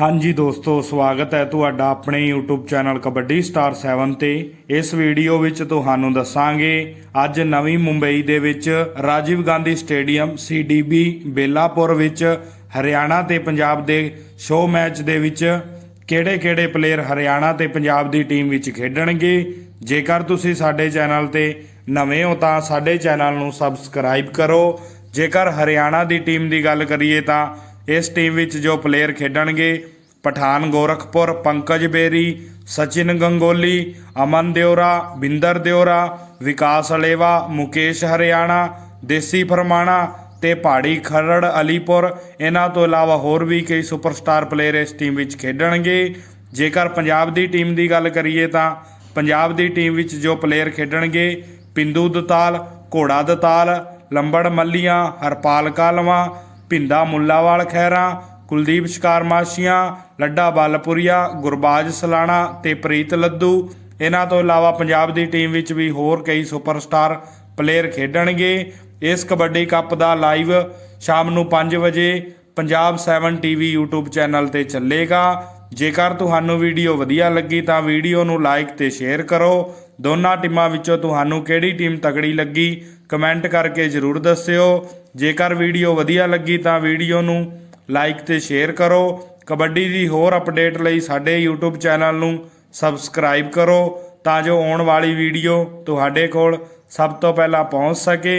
ਹਾਂਜੀ ਦੋਸਤੋ, ਸਵਾਗਤ ਹੈ ਤੁਹਾਡਾ ਆਪਣੇ YouTube ਚੈਨਲ ਕਬੱਡੀ ਸਟਾਰ 7 ਤੇ। ਇਸ ਵੀਡੀਓ ਵਿੱਚ ਤੁਹਾਨੂੰ ਦੱਸਾਂਗੇ, ਅੱਜ ਨਵੀਂ ਮੁੰਬਈ ਦੇ ਵਿੱਚ ਰਾਜੀਵ ਗਾਂਧੀ ਸਟੇਡੀਅਮ CDB ਬੇਲਾਪੁਰ ਵਿੱਚ ਹਰਿਆਣਾ ਤੇ ਪੰਜਾਬ ਦੇ ਸ਼ੋਅ ਮੈਚ ਦੇ ਵਿੱਚ ਕਿਹੜੇ-ਕਿਹੜੇ ਪਲੇਅਰ ਹਰਿਆਣਾ ਤੇ ਪੰਜਾਬ ਦੀ ਟੀਮ ਵਿੱਚ ਖੇਡਣਗੇ। ਜੇਕਰ ਤੁਸੀਂ ਸਾਡੇ ਚੈਨਲ ਤੇ ਨਵੇਂ ਹੋ ਤਾਂ ਸਾਡੇ ਚੈਨਲ ਨੂੰ ਸਬਸਕ੍ਰਾਈਬ ਕਰੋ। ਜੇਕਰ ਹਰਿਆਣਾ ਦੀ ਟੀਮ ਦੀ ਗੱਲ ਕਰੀਏ ਤਾਂ ਇਸ ਟੀਮ ਵਿੱਚ ਜੋ ਪਲੇਅਰ ਖੇਡਣਗੇ, ਪਠਾਨ ਗੋਰਖਪੁਰ, ਪੰਕਜ ਬੇਰੀ, ਸਚਿਨ ਗੰਗੋਲੀ, ਅਮਨ ਦਿਓਰਾ, ਬਿੰਦਰ ਦਿਓਰਾ, ਵਿਕਾਸ ਅਲੇਵਾ, ਮੁਕੇਸ਼ ਹਰਿਆਣਾ, ਦੇਸੀ ਫਰਮਾਣਾ ਤੇ ਪਹਾੜੀ ਖਰੜ, ਅਲੀਪੁਰ। ਇਹਨਾਂ ਤੋਂ ਇਲਾਵਾ ਹੋਰ ਵੀ ਕਈ ਸੁਪਰਸਟਾਰ ਪਲੇਅਰ ਇਸ ਟੀਮ ਵਿੱਚ ਖੇਡਣਗੇ। ਜੇਕਰ ਪੰਜਾਬ ਦੀ ਟੀਮ ਦੀ ਗੱਲ ਕਰੀਏ ਤਾਂ ਪੰਜਾਬ ਦੀ ਟੀਮ ਵਿੱਚ ਜੋ ਪਲੇਅਰ ਖੇਡਣਗੇ, ਪਿੰਦੂ ਦਤਾਲ, ਘੋੜਾ ਦਤਾਲ, ਲੰਬੜ ਮੱਲੀਆਂ, ਹਰਪਾਲ ਕਾਲਵਾ ਭਿੰਦਾ ਮੁੱਲਾਵਾਲ ਖਹਿਰਾ, ਕੁਲਦੀਪ ਸ਼ਿਕਾਰ ਮਾਸ਼ੀਆਂ ਲੱਡਾ ਬਲਪੁਰੀਆ, ਗੁਰਬਾਜ ਸਲਾਣਾ ਤੇ ਪ੍ਰੀਤ ਲੱਦੂ। ਇਹਨਾਂ ਤੋਂ ਇਲਾਵਾ ਪੰਜਾਬ ਦੀ ਟੀਮ ਵਿੱਚ ਵੀ ਹੋਰ ਕਈ ਸੁਪਰਸਟਾਰ ਪਲੇਅਰ ਖੇਡਣਗੇ। ਇਸ ਕਬੱਡੀ ਕੱਪ ਦਾ ਲਾਈਵ ਸ਼ਾਮ ਨੂੰ 5 ਵਜੇ ਪੰਜਾਬ 7 ਟੀਵੀ YouTube ਚੈਨਲ ਤੇ ਚੱਲੇਗਾ। ਜੇਕਰ ਤੁਹਾਨੂੰ ਵੀਡੀਓ ਵਧੀਆ ਲੱਗੀ ਤਾਂ ਵੀਡੀਓ ਨੂੰ ਲਾਈਕ ਤੇ ਸ਼ੇਅਰ ਕਰੋ। ਦੋਨਾਂ ਟੀਮਾਂ ਵਿੱਚੋਂ ਤੁਹਾਨੂੰ ਕਿਹੜੀ ਟੀਮ ਤਕੜੀ ਲੱਗੀ, ਕਮੈਂਟ ਕਰਕੇ ਜਰੂਰ ਦੱਸਿਓ। ਜੇਕਰ ਵੀਡੀਓ ਵਧੀਆ ਲੱਗੀ ਤਾਂ ਵੀਡੀਓ ਨੂੰ ਲਾਈਕ ਤੇ ਸ਼ੇਅਰ ਕਰੋ। ਕਬੱਡੀ ਦੀ ਹੋਰ ਅਪਡੇਟ ਲਈ ਸਾਡੇ YouTube ਚੈਨਲ ਨੂੰ ਸਬਸਕ੍ਰਾਈਬ ਕਰੋ ਤਾਂ ਜੋ ਆਉਣ ਵਾਲੀ ਵੀਡੀਓ ਤੁਹਾਡੇ ਕੋਲ ਸਭ ਤੋਂ ਪਹਿਲਾਂ ਪਹੁੰਚ ਸਕੇ।